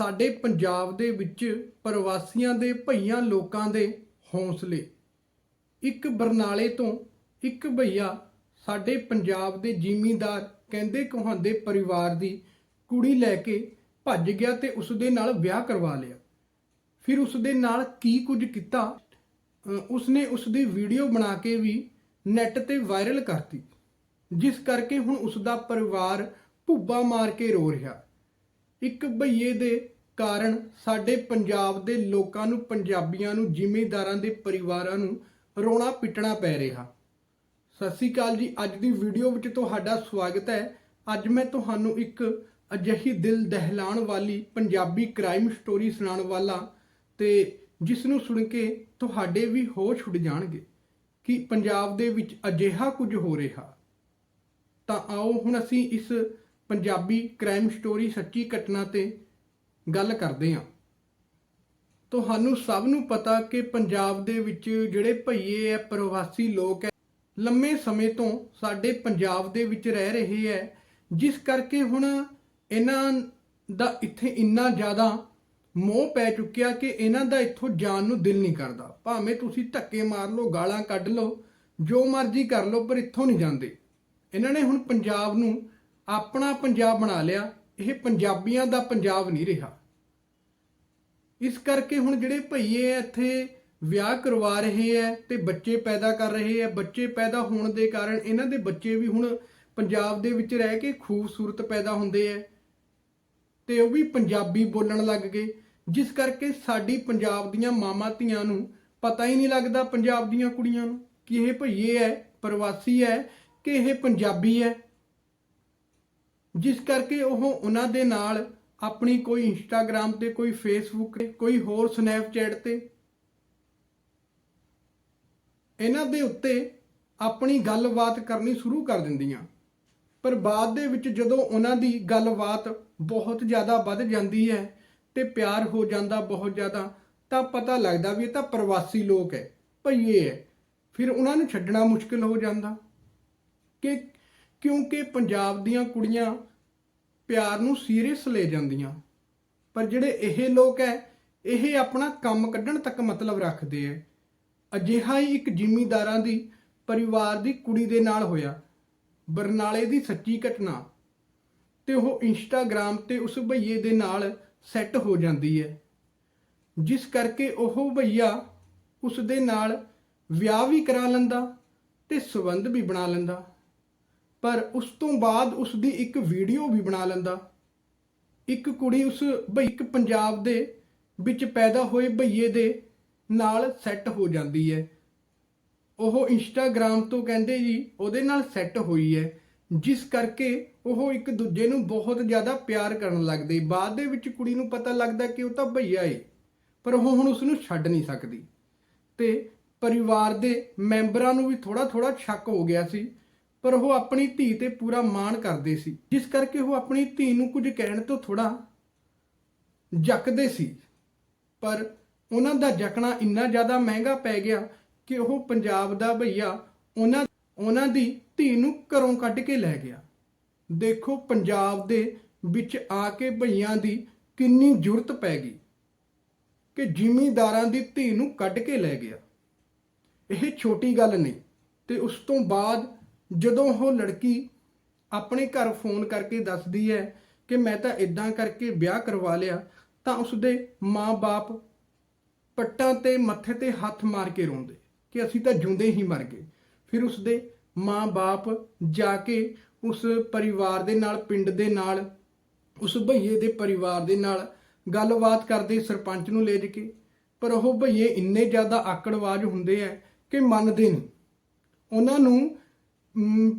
ਸਾਡੇ ਪੰਜਾਬ ਦੇ ਵਿੱਚ ਪ੍ਰਵਾਸੀਆਂ ਦੇ ਭਈਆਂ ਲੋਕਾਂ ਦੇ ਹੌਸਲੇ। ਇੱਕ ਬਰਨਾਲੇ ਤੋਂ ਇੱਕ ਭਈਆ ਸਾਡੇ ਪੰਜਾਬ ਦੇ ਜ਼ਿਮੀਂਦਾਰ ਕਹਿੰਦੇ ਕਹਾਂਦੇ ਪਰਿਵਾਰ ਦੀ ਕੁੜੀ ਲੈ ਕੇ ਭੱਜ ਗਿਆ ਤੇ ਉਸ ਦੇ ਨਾਲ ਵਿਆਹ ਕਰਵਾ ਲਿਆ। ਫਿਰ ਉਸ ਦੇ ਨਾਲ ਕੀ ਕੁਝ ਕੀਤਾ? ਅ, ਉਸਨੇ ਉਸ ਦੀ ਵੀਡੀਓ ਬਣਾ ਕੇ ਵੀ ਨੈੱਟ ਤੇ ਵਾਇਰਲ ਕਰਤੀ ਜਿਸ ਕਰਕੇ ਹੁਣ ਉਸ ਦਾ ਪਰਿਵਾਰ ਭੁੱਬਾ ਮਾਰ ਕੇ ਰੋ ਰਿਹਾ। ਇੱਕ ਭਈਏ ਦੇ ਕਾਰਨ ਸਾਡੇ ਪੰਜਾਬ ਦੇ ਲੋਕਾਂ ਨੂੰ, ਪੰਜਾਬੀਆਂ ਨੂੰ, ਜ਼ਿਮੀਂਦਾਰਾਂ ਦੇ ਪਰਿਵਾਰਾਂ ਨੂੰ ਰੋਣਾ ਪਿੱਟਣਾ ਪੈ ਰਿਹਾ। ਸਤਿ ਸ਼੍ਰੀ ਅਕਾਲ ਜੀ। ਅੱਜ ਦੀ ਵੀਡੀਓ ਵਿੱਚ ਤੁਹਾਡਾ ਸਵਾਗਤ ਹੈ। ਅੱਜ ਮੈਂ ਤੁਹਾਨੂੰ ਇੱਕ ਅਜਿਹੀ ਦਿਲ ਦਹਿਲਾਣ ਵਾਲੀ ਪੰਜਾਬੀ ਕ੍ਰਾਈਮ ਸਟੋਰੀ ਸੁਣਾਉਣ ਵਾਲਾ ਤੇ ਜਿਸ ਨੂੰ ਸੁਣ ਕੇ ਤੁਹਾਡੇ ਵੀ ਹੋਸ਼ ਉੱਡ ਜਾਣਗੇ ਕਿ ਪੰਜਾਬ ਦੇ ਵਿੱਚ ਅਜਿਹਾ ਕੁਝ ਹੋ ਰਿਹਾ। ਤਾਂ ਆਓ ਹੁਣ ਅਸੀਂ ਇਸ ਪੰਜਾਬੀ ਕ੍ਰਾਈਮ ਸਟੋਰੀ ਸੱਚੀ ਘਟਨਾ ਤੇ ਗੱਲ ਕਰਦੇ ਹਾਂ। ਤੁਹਾਨੂੰ ਸਭ ਨੂੰ ਪਤਾ ਕਿ ਪੰਜਾਬ ਦੇ ਵਿੱਚ ਜਿਹੜੇ ਭਈਏ ਐ, ਪ੍ਰਵਾਸੀ ਲੋਕ ਐ, ਲੰਮੇ ਸਮੇਂ ਤੋਂ ਸਾਡੇ ਪੰਜਾਬ ਦੇ ਵਿੱਚ ਰਹਿ ਰਹੇ ਐ। ਜਿਸ ਕਰਕੇ ਹੁਣ ਇਹਨਾਂ ਦਾ ਇੱਥੇ ਇੰਨਾ ਜ਼ਿਆਦਾ ਮੋਹ ਪੈ ਚੁੱਕਿਆ ਕਿ ਇਹਨਾਂ ਦਾ ਇੱਥੋਂ ਜਾਣ ਨੂੰ ਦਿਲ ਨਹੀਂ ਕਰਦਾ। ਭਾਵੇਂ ਤੁਸੀਂ ਧੱਕੇ ਮਾਰ ਲਓ, ਗਾਲਾਂ ਕੱਢ ਲਓ, ਜੋ ਮਰਜ਼ੀ ਕਰ ਲਓ, ਪਰ ਇੱਥੋਂ ਨਹੀਂ ਜਾਂਦੇ। ਇਹਨਾਂ ਨੇ ਹੁਣ ਪੰਜਾਬ ਨੂੰ ਆਪਣਾ ਪੰਜਾਬ ਬਣਾ ਲਿਆ, ਇਹ ਪੰਜਾਬੀਆਂ ਦਾ ਪੰਜਾਬ ਨਹੀਂ ਰਿਹਾ। ਇਸ ਕਰਕੇ ਹੁਣ ਜਿਹੜੇ ਭਈਏ ਆ ਇੱਥੇ ਵਿਆਹ ਕਰਵਾ ਰਹੇ ਐ ਤੇ ਬੱਚੇ ਪੈਦਾ ਕਰ ਰਹੇ ਐ ਬੱਚੇ ਪੈਦਾ ਹੋਣ ਦੇ ਕਾਰਨ ਇਹਨਾਂ ਦੇ ਬੱਚੇ ਵੀ ਹੁਣ ਪੰਜਾਬ ਦੇ ਵਿੱਚ ਰਹਿ ਕੇ ਖੂਬਸੂਰਤ ਪੈਦਾ ਹੁੰਦੇ ਐ ਤੇ ਉਹ ਵੀ ਪੰਜਾਬੀ ਬੋਲਣ ਲੱਗ ਗਏ। ਜਿਸ ਕਰਕੇ ਸਾਡੀ ਪੰਜਾਬ ਦੀਆਂ ਮਾਮਾ ਧੀਆਂ ਨੂੰ ਪਤਾ ਹੀ ਨਹੀਂ ਲੱਗਦਾ ਪੰਜਾਬ ਦੀਆਂ ਕੁੜੀਆਂ ਨੂੰ ਕਿ ਇਹ ਭਈਏ ਐ ਪ੍ਰਵਾਸੀ ਐ ਕਿ ਇਹ ਪੰਜਾਬੀ ਐ ਜਿਸ ਕਰਕੇ ਉਹ ਉਹਨਾਂ ਦੇ ਨਾਲ ਆਪਣੀ ਕੋਈ ਇੰਸਟਾਗ੍ਰam ਤੇ, ਕੋਈ ਫੇਸਬੁੱਕ ਤੇ, ਕੋਈ ਹੋਰ ਸਨੈਪਚੈਟ ਤੇ ਇਹਨਾਂ ਦੇ ਉੱਤੇ ਆਪਣੀ ਗੱਲਬਾਤ ਕਰਨੀ ਸ਼ੁਰੂ ਕਰ ਦਿੰਦੀਆਂ। ਪਰ ਬਾਅਦ ਦੇ ਵਿੱਚ ਜਦੋਂ ਉਹਨਾਂ ਦੀ ਗੱਲਬਾਤ ਬਹੁਤ ਜ਼ਿਆਦਾ ਵੱਧ ਜਾਂਦੀ ਹੈ ਤੇ ਪਿਆਰ ਹੋ ਜਾਂਦਾ ਬਹੁਤ ਜ਼ਿਆਦਾ, ਤਾਂ ਪਤਾ ਲੱਗਦਾ ਵੀ ਇਹ ਤਾਂ ਪ੍ਰਵਾਸੀ ਲੋਕ ਹੈ ਭਈਏ ਹੈ। ਫਿਰ ਉਹਨਾਂ ਨੂੰ ਛੱਡਣਾ ਮੁਸ਼ਕਲ ਹੋ ਜਾਂਦਾ ਕਿ ਕਿਉਂਕਿ ਪੰਜਾਬ ਦੀਆਂ ਕੁੜੀਆਂ ਪਿਆਰ ਨੂੰ ਸੀਰੀਅਸ ਲੈ ਜਾਂਦੀਆਂ। ਪਰ ਜਿਹੜੇ ਇਹ ਲੋਕ ਹੈ ਇਹ ਆਪਣਾ ਕੰਮ ਕੱਢਣ ਤੱਕ ਮਤਲਬ ਰੱਖਦੇ ਐ। ਅਜਿਹਾ ਹੀ ਇੱਕ ਜ਼ਿਮੀਂਦਾਰਾਂ ਦੀ, ਪਰਿਵਾਰ ਦੀ ਕੁੜੀ ਦੇ ਨਾਲ ਹੋਇਆ। ਬਰਨਾਲੇ ਦੀ ਸੱਚੀ ਘਟਨਾ। ਤੇ ਉਹ ਇੰਸਟਾਗ੍ਰam ਤੇ ਉਸ ਭਈਏ ਦੇ ਨਾਲ ਸੈੱਟ ਹੋ ਜਾਂਦੀ ਹੈ ਜਿਸ ਕਰਕੇ ਉਹ ਭਈਆ ਉਸ ਦੇ ਨਾਲ ਵਿਆਹ ਵੀ ਕਰਾ ਲੈਂਦਾ ਤੇ ਸਬੰਧ ਵੀ ਬਣਾ ਲੈਂਦਾ। ਪਰ ਉਸ ਤੋਂ ਬਾਅਦ ਉਸ ਦੀ ਇੱਕ ਵੀਡੀਓ ਵੀ ਬਣਾ ਲੈਂਦਾ। ਇੱਕ ਕੁੜੀ ਉਸ ਬਈ, ਇੱਕ ਪੰਜਾਬ ਦੇ ਵਿੱਚ ਪੈਦਾ ਹੋਏ ਭਈਏ ਦੇ ਨਾਲ ਸੈੱਟ ਹੋ ਜਾਂਦੀ ਹੈ। ਉਹ ਇੰਸਟਾਗ੍ਰam ਤੋਂ ਕਹਿੰਦੇ ਜੀ, ਉਹਦੇ ਨਾਲ ਸੈੱਟ ਹੋਈ ਹੈ, ਜਿਸ ਕਰਕੇ ਉਹ ਇੱਕ ਦੂਜੇ ਨੂੰ ਬਹੁਤ ਜ਼ਿਆਦਾ ਪਿਆਰ ਕਰਨ ਲੱਗਦੇ। ਬਾਅਦ ਦੇ ਵਿੱਚ ਕੁੜੀ ਨੂੰ ਪਤਾ ਲੱਗਦਾ ਕਿ ਉਹ ਤਾਂ ਭਈਆ ਏ, ਪਰ ਉਹ ਹੁਣ ਉਸ ਨੂੰ ਛੱਡ ਨਹੀਂ ਸਕਦੀ। ਤੇ ਪਰਿਵਾਰ ਦੇ ਮੈਂਬਰਾਂ ਨੂੰ ਵੀ ਥੋੜਾ ਥੋੜਾ ਸ਼ੱਕ ਹੋ ਗਿਆ ਸੀ ਪਰ ਉਹ ਆਪਣੀ ਧੀ ਤੇ ਪੂਰਾ ਮਾਣ ਕਰਦੇ ਸੀ। ਜਿਸ ਕਰਕੇ ਉਹ ਆਪਣੀ ਧੀ ਨੂੰ ਕੁਝ ਕਹਿਣ ਤੋਂ ਥੋੜਾ ਜੱਕਦੇ ਸੀ। ਪਰ ਉਹਨਾਂ ਦਾ ਜਕਣਾ ਇੰਨਾ ਜ਼ਿਆਦਾ ਮਹਿੰਗਾ ਪੈ ਗਿਆ ਕਿ ਉਹ ਪੰਜਾਬ ਦਾ ਭਈਆ ਉਹਨਾਂ ਉਹਨਾਂ ਦੀ ਧੀ ਨੂੰ ਘਰੋਂ ਕੱਢ ਕੇ ਲੈ ਗਿਆ। ਦੇਖੋ ਪੰਜਾਬ ਦੇ ਵਿੱਚ ਆ ਕੇ ਭਈਆਂ ਦੀ ਕਿੰਨੀ ਜ਼ਰੂਰਤ ਪੈ ਗਈ ਕਿ ਜ਼ਿਮੀਂਦਾਰਾਂ ਦੀ ਧੀ ਨੂੰ ਕੱਢ ਕੇ ਲੈ ਗਿਆ। ਇਹ ਛੋਟੀ ਗੱਲ ਨਹੀਂ ਤੇ ਉਸ ਤੋਂ ਬਾਅਦ ਜਦੋਂ ਉਹ ਲੜਕੀ ਆਪਣੇ ਘਰ ਫੋਨ ਕਰਕੇ ਦੱਸਦੀ ਹੈ ਕਿ ਮੈਂ ਤਾਂ ਇਦਾਂ ਕਰਕੇ ਵਿਆਹ ਕਰਵਾ ਲਿਆ, ਤਾਂ ਉਸਦੇ ਮਾਂ-ਬਾਪ ਪੱਟਾਂ ਤੇ ਮੱਥੇ ਤੇ ਹੱਥ ਮਾਰ ਕੇ ਰੋਂਦੇ ਕਿ ਅਸੀਂ ਤਾਂ ਜੁੰਦੇ ਹੀ ਮਰ ਗਏ। ਫਿਰ ਉਸਦੇ ਮਾਂ-ਬਾਪ ਜਾ ਕੇ ਉਸ ਪਰਿਵਾਰ ਦੇ ਨਾਲ, ਪਿੰਡ ਦੇ ਨਾਲ, ਉਸ ਭਈਏ ਦੇ ਪਰਿਵਾਰ ਦੇ ਨਾਲ ਗੱਲਬਾਤ ਕਰਦੇ ਸਰਪੰਚ ਨੂੰ ਲੈ ਜਾ ਕੇ। ਪਰ ਉਹ ਭਈਏ ਇੰਨੇ ਜ਼ਿਆਦਾ ਆਕੜਵਾਜ ਹੁੰਦੇ ਆ ਕਿ ਮੰਨਦੇ ਨਹੀਂ। ਉਹਨਾਂ ਨੂੰ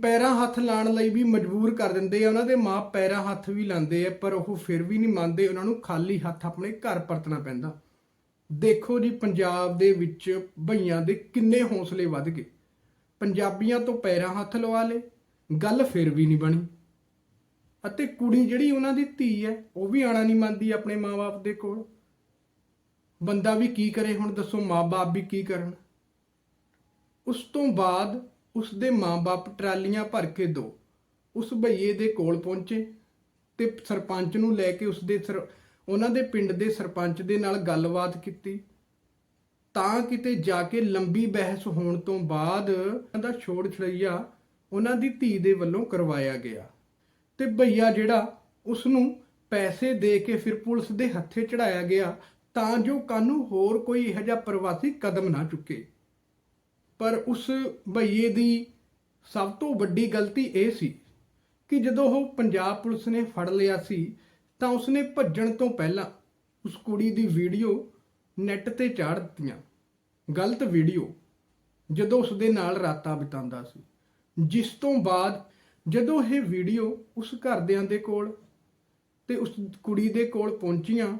ਪੈਰਾਂ ਹੱਥ ਲਾਣ ਲਈ ਵੀ ਮਜਬੂਰ ਕਰ ਦਿੰਦੇ ਆ। ਉਹਨਾਂ ਦੇ ਮਾਂ ਪੈਰਾਂ ਹੱਥ ਵੀ ਲਾਉਂਦੇ ਆ, ਪਰ ਉਹ ਫਿਰ ਵੀ ਨਹੀਂ ਮੰਨਦੇ। ਉਹਨਾਂ ਨੂੰ ਖਾਲੀ ਹੱਥ ਆਪਣੇ ਘਰ ਪਰਤਣਾ ਪੈਂਦਾ। ਦੇਖੋ ਜੀ, ਪੰਜਾਬ ਦੇ ਵਿੱਚ ਭਈਆਂ ਦੇ ਕਿੰਨੇ ਹੌਸਲੇ ਵੱਧ ਗਏ। ਪੰਜਾਬੀਆਂ ਤੋਂ ਪੈਰਾਂ ਹੱਥ ਲਵਾ ਲੇ ਗੱਲ ਫਿਰ ਵੀ ਨਹੀਂ ਬਣੀ। ਅਤੇ ਕੁੜੀ ਜਿਹੜੀ ਉਹਨਾਂ ਦੀ ਧੀ ਹੈ, ਉਹ ਵੀ ਆਣਾ ਨਹੀਂ ਮੰਨਦੀ ਆਪਣੇ ਮਾਪੇ ਦੇ ਕੋਲ। ਬੰਦਾ ਵੀ ਕੀ ਕਰੇ ਹੁਣ? ਦੱਸੋ ਮਾਪੇ ਵੀ ਕੀ ਕਰਨ? ਉਸ ਤੋਂ ਬਾਅਦ ਉਸ ਦੇ ਮਾਪੇ ਟਰਾਲੀਆਂ ਭਰ ਕੇ ਦੋ। ਉਸ ਭਈਏ ਦੇ ਕੋਲ ਪਹੁੰਚੇ ਤੇ ਸਰਪੰਚ ਨੂੰ ਲੈ ਕੇ ਉਸ ਦੇ ਸਰ, ਉਹਨਾਂ ਦੇ ਪਿੰਡ ਦੇ ਸਰਪੰਚ ਦੇ ਨਾਲ ਗੱਲਬਾਤ ਕੀਤੀ। ਤਾਂ ਕਿਤੇ ਜਾ ਕੇ ਲੰਬੀ ਬਹਿਸ ਹੋਣ ਤੋਂ ਬਾਅਦ ਉਹਦਾ ਛੋੜ ਛੜਈਆ ਉਹਨਾਂ ਦੀ ਧੀ ਦੇ ਵੱਲੋਂ ਕਰਵਾਇਆ ਗਿਆ ਤੇ ਭਈਆ ਜਿਹੜਾ ਉਸ ਨੂੰ ਪੈਸੇ ਦੇ ਕੇ ਫਿਰ ਪੁਲਿਸ ਦੇ ਹੱਥੇ ਚੜਾਇਆ ਗਿਆ ਤਾਂ ਜੋ ਕਾਨੂੰ ਹੋਰ ਕੋਈ ਇਹੋ ਜਿਹਾ ਪ੍ਰਵਾਸੀ ਕਦਮ ਨਾ ਚੁੱਕੇ। ਪਰ ਉਸ ਭਈਏ ਦੀ ਸਭ ਤੋਂ ਵੱਡੀ ਗਲਤੀ ਇਹ ਸੀ ਕਿ ਜਦੋਂ ਉਹ ਪੰਜਾਬ ਪੁਲਿਸ ਨੇ ਫੜ ਲਿਆ ਸੀ, ਤਾਂ ਉਸਨੇ ਭੱਜਣ ਤੋਂ ਪਹਿਲਾਂ ਉਸ ਕੁੜੀ ਦੀ ਵੀਡੀਓ ਨੈੱਟ ਤੇ ਚਾੜ ਦਿੱਤੀਆਂ। ਗਲਤ ਵੀਡੀਓ, ਜਦੋਂ ਉਸ ਦੇ ਨਾਲ ਰਾਤਾਂ ਬਿਤਾਉਂਦਾ ਸੀ। ਜਿਸ ਤੋਂ ਬਾਅਦ ਜਦੋਂ ਇਹ ਵੀਡੀਓ ਉਸ ਘਰਦਿਆਂ ਦੇ ਕੋਲ ਤੇ ਉਸ ਕੁੜੀ ਦੇ ਕੋਲ ਪਹੁੰਚੀਆਂ,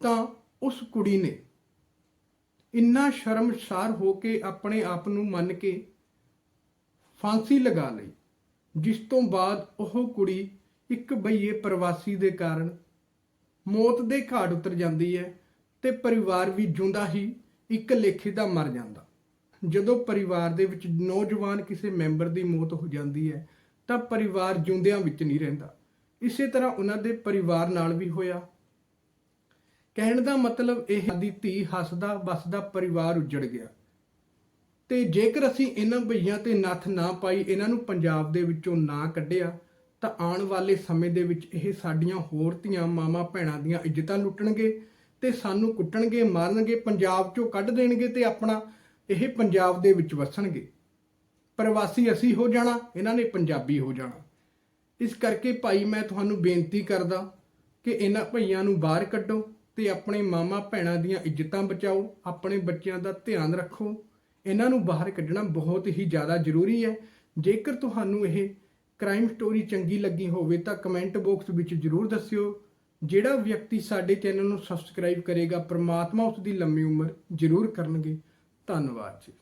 ਤਾਂ ਉਸ ਕੁੜੀ ਨੇ ਇੰਨਾ ਸ਼ਰਮਸਾਰ ਹੋ ਕੇ ਆਪਣੇ ਆਪ ਨੂੰ ਮੰਨ ਕੇ ਫਾਂਸੀ ਲਗਾ ਲਈ, ਜਿਸ ਤੋਂ ਬਾਅਦ ਉਹ ਕੁੜੀ ਇੱਕ ਬਈਏ ਪ੍ਰਵਾਸੀ ਦੇ ਕਾਰਨ ਮੌਤ ਦੇ ਘਾਟ ਉਤਰ ਜਾਂਦੀ ਹੈ ਤੇ ਪਰਿਵਾਰ ਵੀ ਜਿਉਂਦਾ ਹੀ ਇੱਕ ਲੇਖੇ ਦਾ ਮਰ ਜਾਂਦਾ। ਜਦੋਂ ਪਰਿਵਾਰ ਦੇ ਵਿੱਚ ਨੌਜਵਾਨ ਕਿਸੇ ਮੈਂਬਰ ਦੀ ਮੌਤ ਹੋ ਜਾਂਦੀ ਹੈ, ਤਾਂ ਪਰਿਵਾਰ ਜਿਉਂਦਿਆਂ ਵਿੱਚ ਨਹੀਂ ਰਹਿੰਦਾ। ਇਸੇ ਤਰ੍ਹਾਂ ਉਹਨਾਂ ਦੇ ਪਰਿਵਾਰ ਨਾਲ ਵੀ ਹੋਇਆ। ਕਹਿਣ ਦਾ ਮਤਲਬ ਇਹ ਦੀ ਧੀ ਹੱਸਦਾ ਬਸਦਾ ਪਰਿਵਾਰ ਉੱਜੜ ਗਿਆ। ਤੇ ਜੇਕਰ ਅਸੀਂ ਇਹਨਾਂ ਬਈਆਂ ਤੇ ਨੱਥ ਨਾ ਪਾਈ, ਇਹਨਾਂ ਨੂੰ ਪੰਜਾਬ ਦੇ ਵਿੱਚੋਂ ਨਾ ਕੱਢਿਆ, ਤਾਂ ਆਉਣ ਵਾਲੇ ਸਮੇਂ ਦੇ ਵਿੱਚ ਇਹ ਸਾਡੀਆਂ ਹੋਰ ਧੀਆਂ ਮਾਮਾ ਭੈਣਾਂ ਦੀਆਂ ਇੱਜ਼ਤਾਂ ਲੁੱਟਣਗੇ ਤੇ ਸਾਨੂੰ ਕੁੱਟਣਗੇ, ਮਾਰਨਗੇ, ਪੰਜਾਬ ਚੋਂ ਕੱਢ ਦੇਣਗੇ ਤੇ ਆਪਣਾ ਇਹ ਪੰਜਾਬ ਦੇ ਵਿੱਚ ਵਸਣਗੇ। ਪ੍ਰਵਾਸੀ ਅਸੀਂ ਹੋ ਜਾਣਾ, ਇਹਨਾਂ ਨੇ ਪੰਜਾਬੀ ਹੋ ਜਾਣਾ। ਇਸ ਕਰਕੇ ਭਾਈ, ਮੈਂ ਤੁਹਾਨੂੰ ਬੇਨਤੀ ਕਰਦਾ ਕਿ ਇਹਨਾਂ ਭਈਆਂ ਨੂੰ ਬਾਹਰ ਕੱਢੋ। ਤੇ ਆਪਣੇ ਮਾਮਾ ਭੈਣਾਂ ਦੀਆਂ ਇੱਜ਼ਤਾਂ ਬਚਾਓ, ਆਪਣੇ ਬੱਚਿਆਂ ਦਾ ਧਿਆਨ ਰੱਖੋ। ਇਹਨਾਂ ਨੂੰ ਬਾਹਰ ਕੱਢਣਾ ਬਹੁਤ ਹੀ ਜ਼ਿਆਦਾ ਜ਼ਰੂਰੀ ਹੈ। ਜੇਕਰ ਤੁਹਾਨੂੰ ਇਹ ਕ੍ਰਾਈਮ ਸਟੋਰੀ ਚੰਗੀ ਲੱਗੀ ਹੋਵੇ ਤਾਂ ਕਮੈਂਟ ਬਾਕਸ ਵਿੱਚ ਜ਼ਰੂਰ ਦੱਸਿਓ। ਜਿਹੜਾ ਵਿਅਕਤੀ ਸਾਡੇ ਚੈਨਲ ਨੂੰ ਸਬਸਕ੍ਰਾਈਬ ਕਰੇਗਾ, ਪ੍ਰਮਾਤਮਾ ਉਸ ਦੀ ਲੰਮੀ ਉਮਰ ਜ਼ਰੂਰ ਕਰਨਗੇ। ਧੰਨਵਾਦ ਜੀ।